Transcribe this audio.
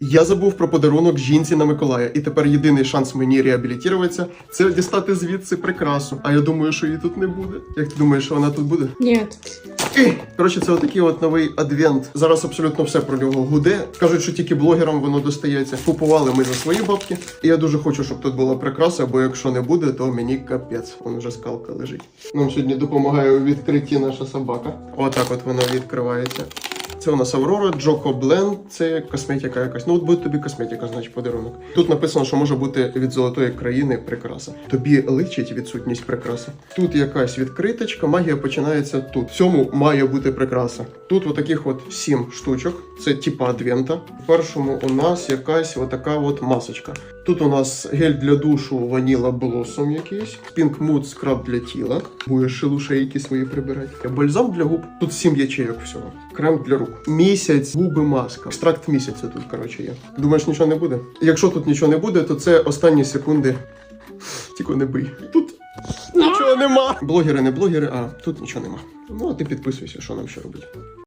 Я забув про подарунок жінці на Миколая, і тепер єдиний шанс мені реабілітуватися це дістати звідси прикрасу. А я думаю, що її тут не буде. Як ти думаєш, що вона тут буде? Ех, Коротше, це отакий от новий адвент. Зараз абсолютно все про нього гуде. Кажуть, що тільки блогерам воно достається. Купували ми за свої бабки. І я дуже хочу, щоб тут була прикраса, бо якщо не буде, то мені капець. Вон вже скалка лежить. Нам сьогодні допомагає у відкритті наша собака. Отак от воно відкривається. Це у нас Аврора, Джоко Бленд, це косметика якась. Ну от буде тобі косметика, значить подарунок. Тут написано, що може бути від золотої країни прикраса. Тобі личить відсутність прикраси. Тут якась відкриточка, магія починається тут. В цьому має бути прикраса. Тут отаких от сім штучок. Це типа адвента. В першому у нас якась отака от масочка. Тут у нас гель для душу Ваніла Блосом якийсь, Pink Mood скраб для тіла, будеш шелушейки свої прибирати. Бальзам для губ. Тут сім ячейок всього. Крем для рук. Місяць, губи маска. Екстракт місяця тут, коротше, є. Думаєш, нічого не буде? Якщо тут нічого не буде, то це останні секунди. Тільки не бий. Тут нічого нема. Блогери, не блогери, а тут нічого нема. Ну, а ти підписуйся, що нам ще робити.